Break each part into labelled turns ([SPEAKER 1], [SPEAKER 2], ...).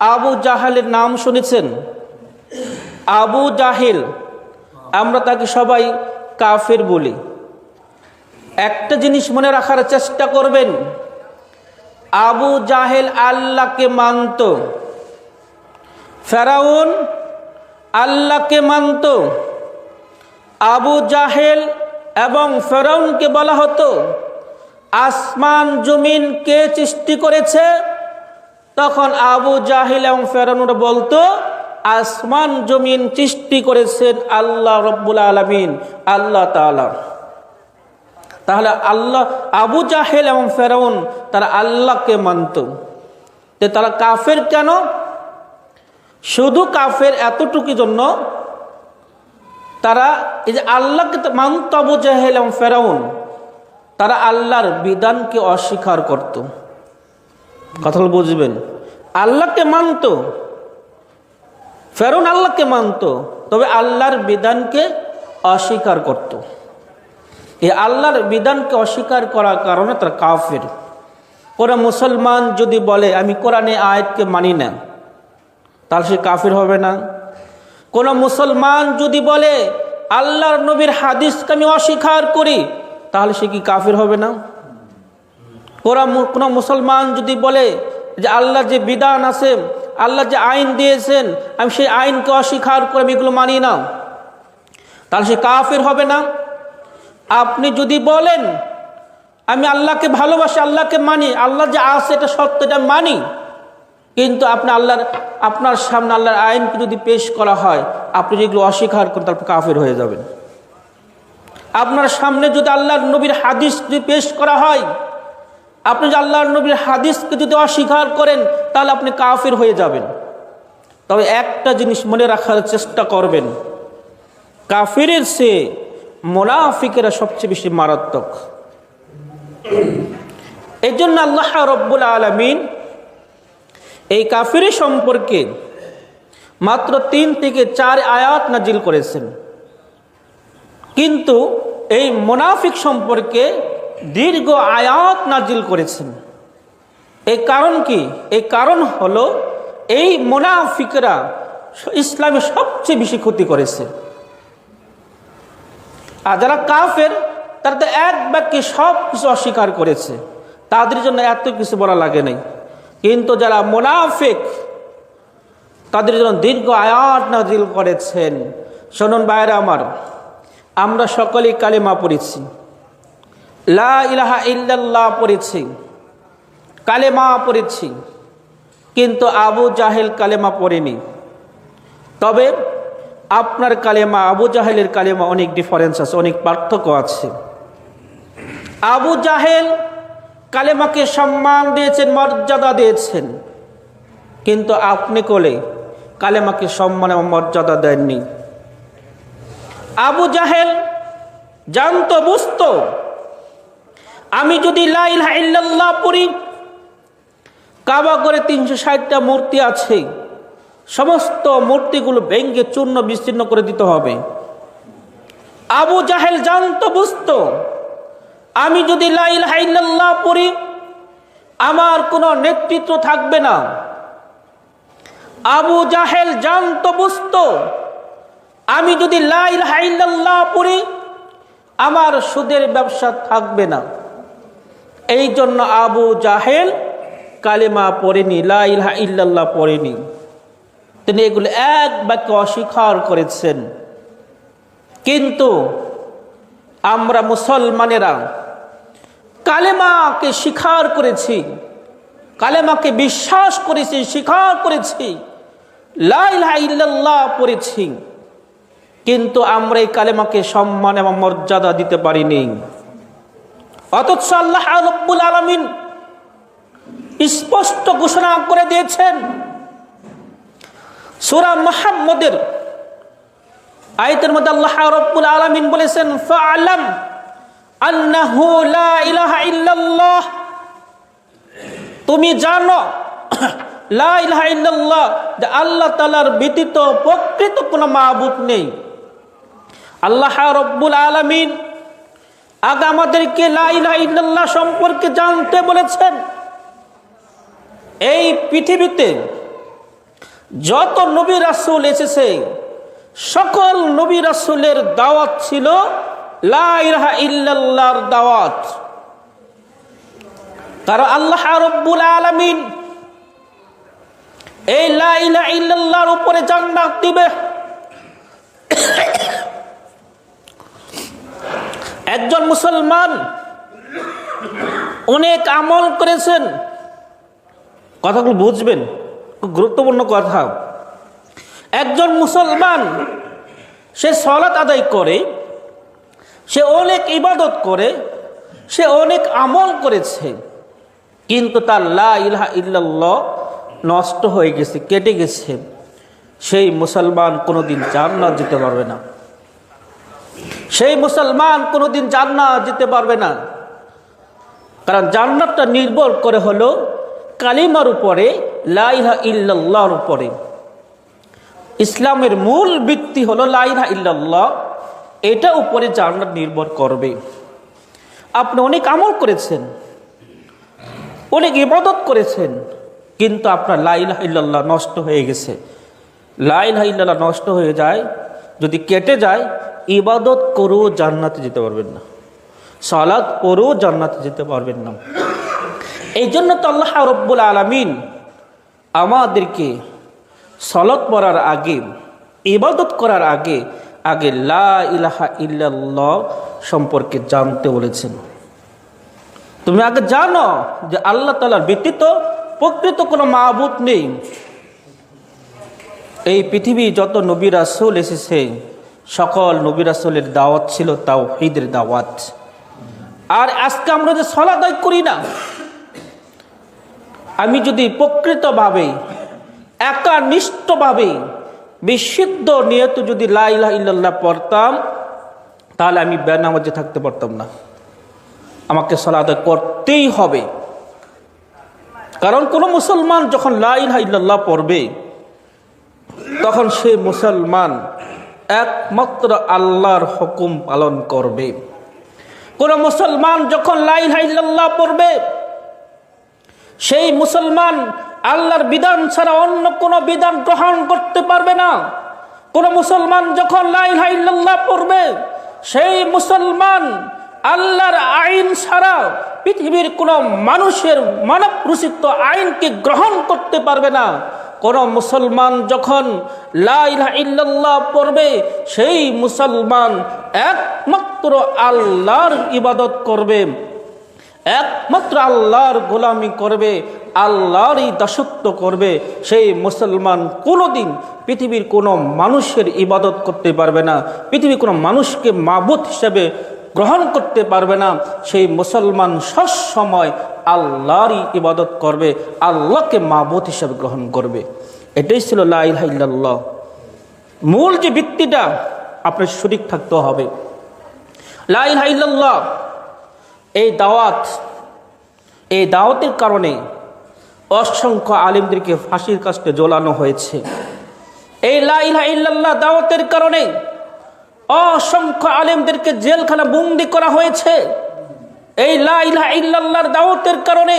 [SPEAKER 1] আবু জাহালের নাম শুনেছেন? আবু জাহেল, আমরা তাকে সবাই কাফের বলি। একটা জিনিস মনে রাখার চেষ্টা করবেন, আবু জাহেল আল্লাহকে মানত। ফেরাউন আল্লাহকে মানত। আবু জাহেল এবং ফেরাউনকে বলা হতো, আসমান, জমিন কে সৃষ্টি করেছে? তখন আবু জাহিল এবং ফেরাউনরা বলতো, আসমান জমিন সৃষ্টি করেছেন আল্লাহ রব্বুল আলমিন, আল্লাহ তাআলা। তাহলে আল্লাহ, আবু জাহেল এবং ফেরাউন তারা আল্লাহকে মানত। যে তারা কাফের কেন? শুধু কাফের এতটুকু জন্য তারা, এই যে আল্লাহকে মানত আবু জাহেল এবং ফেরাউন, তারা আল্লাহর বিধানকে অস্বীকার করত। কথা বুঝবেন। আল্লাহকে মানত। ফেরুন আল্লাহকে মানত, তবে আল্লাহর বিধানকে অস্বীকার করত। এই আল্লাহর বিধানকে অস্বীকার করার কারণে তারা কাফের। কোনো মুসলমান যদি বলে, আমি কোরআনে আয়াতকে মানি না, তাহলে সে কাফির হবে না। কোনো মুসলমান যদি বলে, আল্লাহর নবীর হাদিসকে আমি অস্বীকার করি, তাহলে সে কি কাফির হবে না? কোরা কোনো মুসলমান যদি বলে যে আল্লাহ যে বিধান আছে, আল্লাহ যে আইন দিয়েছেন, আমি সেই আইনকে অস্বীকার করে আমি এগুলো মানি না তাহলে সে কাফের হবে না। আপনি যদি বলেন, আমি আল্লাহকে ভালোবাসি, আল্লাহকে মানি, আল্লাহ যে আছে এটা সত্য, এটা মানি, কিন্তু আপনি আল্লাহর, আপনার সামনে আল্লাহর আইনকে যদি পেশ করা হয়, আপনি যেগুলো অস্বীকার করেন তারপর কাফের হয়ে যাবেন। আপনার সামনে যদি আল্লাহর নবীর হাদিস যদি পেশ করা হয় আপনি যদি আল্লাহর নবীর হাদিসকে যদি অস্বীকার করেন, তাহলে আপনি কাফির হয়ে যাবেন। তবে একটা জিনিস মনে রাখার চেষ্টা করবেন। কাফিরের সে মোনাফিকেরা সবচেয়ে বেশি মারাত্মক। এই জন্য আল্লাহ রব্বুল আলমিন এই কাফির সম্পর্কে মাত্র তিন থেকে চার আয়াত নাজিল করেছেন। কিন্তু এই মোনাফিক সম্পর্কে দীর্ঘ আয়াত নাজিল করেছেন। এই কারণ কি? এই কারণ হলো, এই মোনাফিকরা ইসলামে সবচেয়ে বেশি ক্ষতি করেছে। আর যারা কাফের, তারা তো এক বাক্যে সব কিছু অস্বীকার করেছে। তাদের জন্য এত কিছু বলা লাগে নাই। কিন্তু যারা মোনাফিক, তাদের জন্য দীর্ঘ আয়াত নাজিল করেছেন। শোনুন বাইরে আমার, আমরা সকলেই কালেমা পড়েছি। লা ইলাহা ইল্লাল্লাহ পড়েছি, কালেমা পড়েছি, কিন্তু আবু জাহেল কালেমা পড়েনি। তবে আপনার কালেমা, আবু জাহেলের কালেমা অনেক ডিফারেন্স আছে, অনেক পার্থক্য আছে। আবু জাহেল কালেমাকে সম্মান দিয়েছেন, মর্যাদা দিয়েছেন, কিন্তু আপনি কোলে কালেমাকে সম্মান এবং মর্যাদা দেননি। আবু জাহেল জানতো, বুঝতো আমি যদি পড়ি, কাবা করে তিনশো ষাটটা মূর্তি আছে, সমস্ত মূর্তিগুলো ভেঙ্গে চূর্ণ বিচ্ছিন্ন করে দিতে হবে। আবু জাহেল জানতো, বুঝতো, আমি যদি লাইলাহা ইল্লাল্লাহ পড়ি, আমার কোনো নেতৃত্ব থাকবে না। আবু জাহেল জানতো, বুঝতো, আমি যদি লাইলাহা ইল্লাল্লাহ পড়ি, আমার সুদের ব্যবসা থাকবে না। এই জন্য আবু জাহেল কালেমা পড়েনি লাইলাহা ইল্লাল্লাহ পড়েনি। তিনি এগুলো এক বাক্যে অস্বীকার করেছেন। কিন্তু আমরা মুসলমানেরা কালেমাকে স্বীকার করেছি, কালেমাকে বিশ্বাস করেছি, স্বীকার করেছি লাইলাহা ইল্লাল্লাহ পড়েছি। কিন্তু আমরা এই কালেমাকে সম্মান এবং মর্যাদা দিতে পারিনি। অথচ আল্লাহ রব্বুল আলমিন স্পষ্ট ঘোষণা করে দিয়েছেন, সুরা মোহাম্মদের আয়তের মধ্যে আল্লাহ রব্বুল আলমিন বলেছেন ফালাম আন্নাহু লা ইলাহা তুমি জানো, লা ইলাহা ইল্লাল্লাহ, যে আল্লাহ তাআলার ব্যতীত প্রকৃত কোনো মাবুদ নেই। আল্লাহ রব্বুল আলমিন আগে আমাদেরকে লাইল্লাহ সম্পর্কে জানতে বলেছেন। এই পৃথিবীতে যত নবী রাসুল এসেছে, সকল নবী রাসুলের দাওয়াত ছিল লা ইলাহা ইল্লাল্লাহর দাওয়াত। কারণ আল্লাহ রব্বুল আলামিন এই লা ইলাহা ইল্লাল্লাহর উপরে জান্নাত দিবে। একজন মুসলমান অনেক আমল করেছেন। কথাগুলো বুঝবেন, খুব গুরুত্বপূর্ণ কথা। একজন মুসলমান, সে সলাৎ আদায় করে, সে অনেক ইবাদত করে, সে অনেক আমল করেছে, কিন্তু তার লা ইলাহা ইল্লাল্লাহ নষ্ট হয়ে গেছে, কেটে গেছে। সেই মুসলমান কোনোদিন জান্নাত যেতে পারবে না। সেই মুসলমান কোনোদিন জান্নাত যেতে পারবে না। কারণ জান্নাতটা নির্ভর করে হলো কালিমার উপরে লাইহা ইল্লাল্লাহর উপরে। ইসলামের মূল ভিত্তি হলো লাইহা ইল্লাল্লাহ, এটা উপরে জান্নাত নির্ভর করবে। আপনি অনেক আমল করেছেন, অনেক ইবাদত করেছেন, কিন্তু আপনার লাইলাহ ইল্লাল্লাহ নষ্ট হয়ে গেছে। লাইলাহ ইল্লাল্লাহ নষ্ট হয়ে যায় যদি কেটে যায়, ইবাদত করেও জান্নাতে যেতে পারবেন না। সালাদ পরেও জান্নাতে যেতে পারবেন না। এই জন্য তো আল্লাহ রব্বুল আলমিন আমাদেরকে সলাদ পড়ার আগে, ইবাদত করার আগে আগে লা ইলাহা ইল্লাল্লাহ সম্পর্কে জানতে বলেছেন। তুমি আগে জানো যে আল্লাহ তালার ব্যতীত প্রকৃত কোনো মাহবুদ নেই। এই পৃথিবী যত নবী রাসুল এসেছে, সকল নবী রাসুলের দাওয়াত ছিল তাও ঈদের দাওয়াত। আর আজকে আমরা যে সলাদয় করি না, আমি যদি প্রকৃতভাবে, একানিষ্ঠভাবে, বিশুদ্ধ নিয়ত যদি লাইলাহ ইল্লাল্লাহ পড়তাম, তাহলে আমি বেনামাজে থাকতে পারতাম না। আমাকে সলাদয় করতেই হবে। কারণ কোনো মুসলমান যখন লাইলাহ ইল্লাল্লাহ পড়বে তখন সে মুসলমান একমাত্র আল্লাহর হুকুম পালন করবে। কোন মুসলমান যখন লাইলাহ ইল্লাল্লাহ পড়বে, সেই মুসলমান আল্লাহর বিধান ছাড়া অন্য কোনো বিধান গ্রহণ করতে পারবে না। কোন মুসলমান যখন লাইলাহ ইল্লাল্লাহ পড়বে, সেই মুসলমান আল্লাহর আইন ছাড়া পৃথিবীর কোনো মানুষের মানব রচিত আইনকে গ্রহণ করতে পারবে না। কোন মুসলমান যখন লাইলাহ ইল্লাল্লাহ পড়বে, সেই মুসলমান একমাত্র আল্লাহর ইবাদত করবে, একমাত্র আল্লাহর গোলামি করবে, আল্লাহরই দাসত্ব করবে, সেই মুসলমান কোনোদিন পৃথিবীর কোনো মানুষের ইবাদত করতে পারবে না, পৃথিবীর কোনো মানুষকে মাবুত হিসেবে গ্রহণ করতে পারবে না, সেই মুসলমান সবসময় আল্লাহরই ইবাদত করবে, আল্লাহকে মাবুত হিসাবে গ্রহণ করবে। এটাই ছিল লাইল্লাহ মূল যে ভিত্তিটা আপনার শরিক থাকতে হবে। লাইল্লাহ এই দাওয়াত, এই দাওয়াতের কারণে অসংখ্য আলিমদেরকে ফাঁসির কাছে জ্বলানো হয়েছে। এই লাইলা ইল্লাল্লাহ দাওয়াতের কারণে অসংখ্য আলিমদেরকে জেলখানা বন্দি করা হয়েছে। এই লাইলা ইল্লাল্লাহর দাওয়াতের কারণে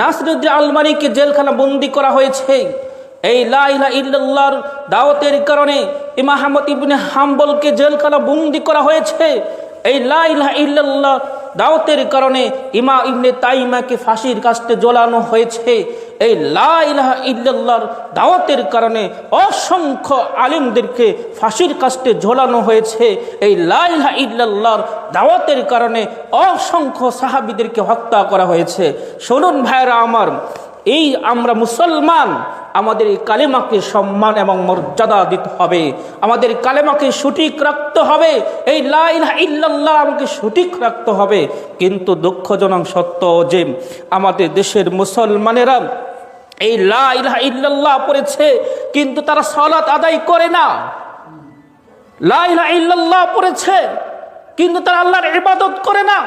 [SPEAKER 1] নাসরুদ্দিন আলমারিকে জেলখানা বন্দি করা হয়েছে। এই লাইলা ইল্লাল্লাহর দাওয়াতের কারণে ইমাহমদ ইবনে হাম্বলকে জেলখানা বন্দি করা হয়েছে। এই লাইলা ইল্লাল্লাহ দাওয়াতের কারণে ইমা ইবনে তাইমাকে ফাঁসির কাস্তে জ্বলানো হয়েছে। এই লাইলাহা ইল্লাল্লাহর দাওয়াতের কারণে অসংখ্য আলিমদেরকে ফাঁসির কাস্তে ঝোলানো হয়েছে। এই লাইলাহা ইল্লাল্লাহর দাওয়াতের কারণে অসংখ্য সাহাবিদেরকে হত্যা করা হয়েছে। শুনুন ভাইরা আমার, এই আমরা মুসলমান আমাদের এই কালেমাকে সম্মান এবং মর্যাদা দিতে হবে। আমাদের কালেমাকে সঠিক রাখতে হবে। এই লাইলা ইল্লাল্লাহ আমাকে সঠিক রাখতে হবে। কিন্তু দুঃখজনক সত্য যে আমাদের দেশের মুসলমানেরা এই লাইলা ইল্লাল্লাহ পড়েছে, কিন্তু তারা সলাৎ আদায় করে না। লাইলা ইল্লাল্লাহ পড়েছে, কিন্তু তারা আল্লাহর ইবাদত করে না।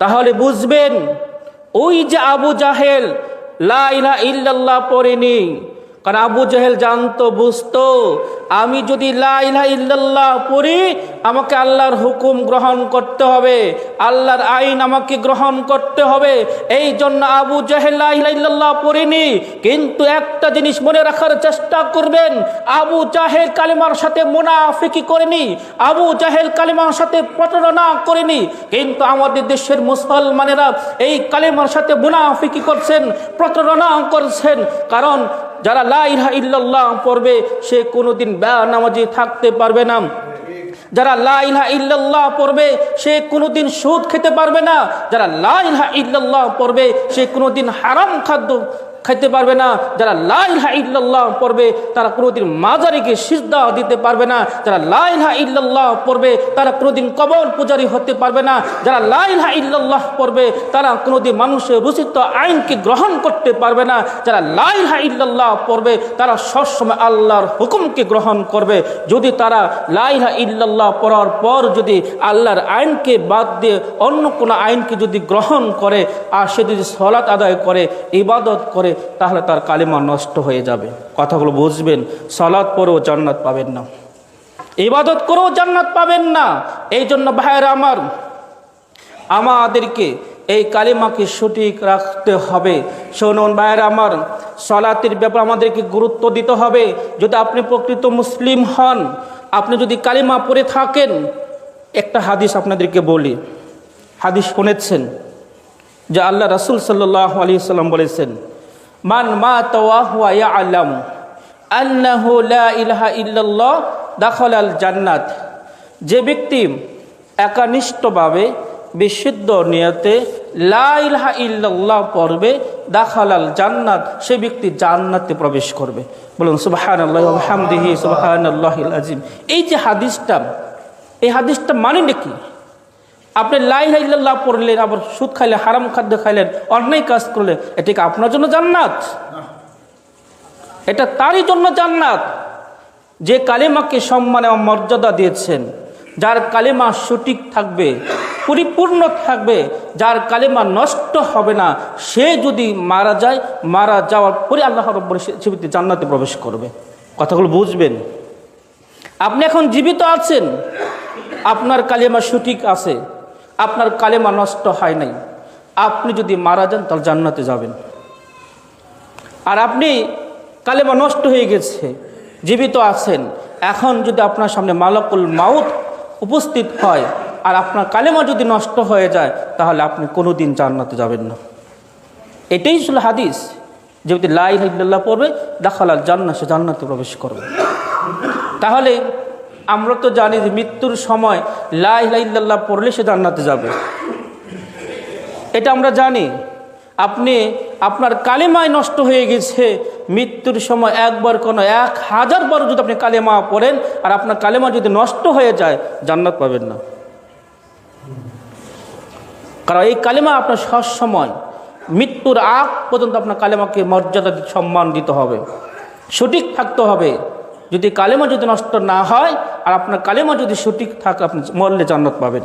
[SPEAKER 1] তাহলে বুঝবেন, ওই যে আবু জাহেল লাইলা ইল্লাল্লাহ পড়েনি। কারণ আবু জাহেল জানতো, বুঝতো, আমি যদি লা ইলাহা ইল্লাল্লাহ পড়ি, আমাকে আল্লাহর হুকুম গ্রহণ করতে হবে, আল্লাহর আইন আমাকে গ্রহণ করতে হবে এই জন্য আবু জেহেল লা ইলাহা ইল্লাল্লাহ পড়িনি। কিন্তু একটা জিনিস মনে রাখার চেষ্টা করবেন, আবু জাহেল কালিমার সাথে মুনাফিকি করেনি, আবু জাহেল কালিমার সাথে প্রতারণা করেনি, কিন্তু আমাদের দেশের মুসলমানেরা এই কালিমার সাথে মুনাফিকি করছেন, প্রতারণা করছেন, কারণ যারা লাইহা ইল্লাল্লাহ পড়বে, সে কোনোদিন নামাজি থাকতে পারবে না। যারা লা ইলাহা ইল্লাল্লাহ পড়বে, সে কোনোদিন সুদ খেতে পারবে না। যারা লা ইলাহা ইল্লাল্লাহ পড়বে, সে কোনোদিন হারাম খাদ্য খাইতে পারবে না, যারা লা ইলাহা ইল্লাল্লাহ পড়বে, তারা কোনোদিন মাজারিকে সিজদা দিতে পারবে না, যারা লা ইলাহা ইল্লাল্লাহ পড়বে, তারা কোনোদিন কবর পূজারি হতে পারবে না, যারা লা ইলাহা ইল্লাল্লাহ পড়বে, তারা কোনোদিন মানুষের রচিত আইনকে গ্রহণ করতে পারবে না, যারা লা ইলাহা ইল্লাল্লাহ পড়বে, তারা সবসময় আল্লাহর হুকুমকে গ্রহণ করবে। যদি তারা লা ইলাহা ইল্লাল্লাহ পড়ার পর যদি আল্লাহর আইনকে বাদ দিয়ে অন্য কোনো আইনকে যদি গ্রহণ করে, আর সে যদি সলাৎ আদায় করে, ইবাদত করে তাহলে তার কালিমা নষ্ট হয়ে যাবে। কথাগুলো বুঝবেন সলাৎ পরেও জান্নাত পাবেন না। ইবাদত করেও জান্নাত পাবেন না। এই জন্য ভাইয়েরা আমার, আমাদেরকে এই কালিমাকে সঠিক রাখতে হবে। শুনুন ভাইয়েরা আমার, সলাতের ব্যাপারে আমাদেরকে গুরুত্ব দিতে হবে। যদি আপনি প্রকৃত মুসলিম হন, আপনি যদি কালিমা পড়ে থাকেন, একটা হাদিস আপনাদেরকে বলি। হাদিস শুনেছেন? যে আল্লাহ রাসুল সাল্লাহ আলী সাল্লাম বলেছেন মান মা তাওয়াহুয়া আলাম আন্নাহু লা ইলাহা ইল্লাল্লাহ দাখল আল জান্নাত যে ব্যক্তি একানিষ্ঠভাবে, বিশুদ্ধ নিয়তে লা ইলাহা ইল্লাল্লাহ পড়বে দাখাল আল জান্নাত, সে ব্যক্তি জান্নাতে প্রবেশ করবে। বলুন সুবাহান আল্লাহ হামদিহি সুবাহান আল্লাহ আজিম এই যে হাদিসটা, এই হাদিসটা মানে নাকি আপনি লাই ইল্লাল্লাহ পড়লেন, আবার সুদ খাইলেন, হারাম খাদ্য খাইলেন, অন্যায় কাজ করলেন, এটা কি আপনার জন্য জান্নাত? এটা তারই জন্য জান্নাত। যে কালিমাকে সম্মান মর্যাদা দিয়েছেন, যার কালিমা সঠিক থাকবে, পরিপূর্ণ থাকবে, যার কালিমা নষ্ট হবে না, সে যদি মারা যায়, মারা যাওয়ার পরে আল্লাহ রব্বর জীবিত জান্নাতে প্রবেশ করবে। কথাগুলো বুঝবেন? আপনি এখন জীবিত আছেন, আপনার কালিমা সঠিক আছে আপনার কালেমা নষ্ট হয় নাই। আপনি যদি মারা যান, তাহলে জান্নাতে যাবেন। আর আপনি কালেমা নষ্ট হয়ে গেছে, জীবিত আছেন, এখন যদি আপনার সামনে মালাকুল মাউত উপস্থিত হয়, আর আপনার কালেমা যদি নষ্ট হয়ে যায়, তাহলে আপনি কোনো দিন জান্নাতে যাবেন না। এটাই ছিল হাদিস। যেহেতু লাই হিল্লাহ পড়বে, দেখালাল জান্না সে জান্নাতে প্রবেশ করবে। তাহলে আমরা তো জানি যে মৃত্যুর সময় লাইল্লাহ পড়লে সে জান্নাতে যাবে। এটা আমরা জানি। আপনি, আপনার কালেমায় নষ্ট হয়ে গেছে মৃত্যুর সময় একবার কোনো এক হাজার বার যদি আপনি কালেমা পড়েন, আর আপনার কালেমা যদি নষ্ট হয়ে যায়, জান্নাত পাবেন না। কারণ এই কালেমা আপনার সবসময় মৃত্যুর আগ পর্যন্ত আপনার কালেমাকে মর্যাদা, সম্মান দিতে হবে। সঠিক থাকতে হবে। যদি কালেমা যদি নষ্ট না হয়, আর আপনার কালেমা যদি সঠিক থাকে, আপনি মরলে জান্নাত পাবেন।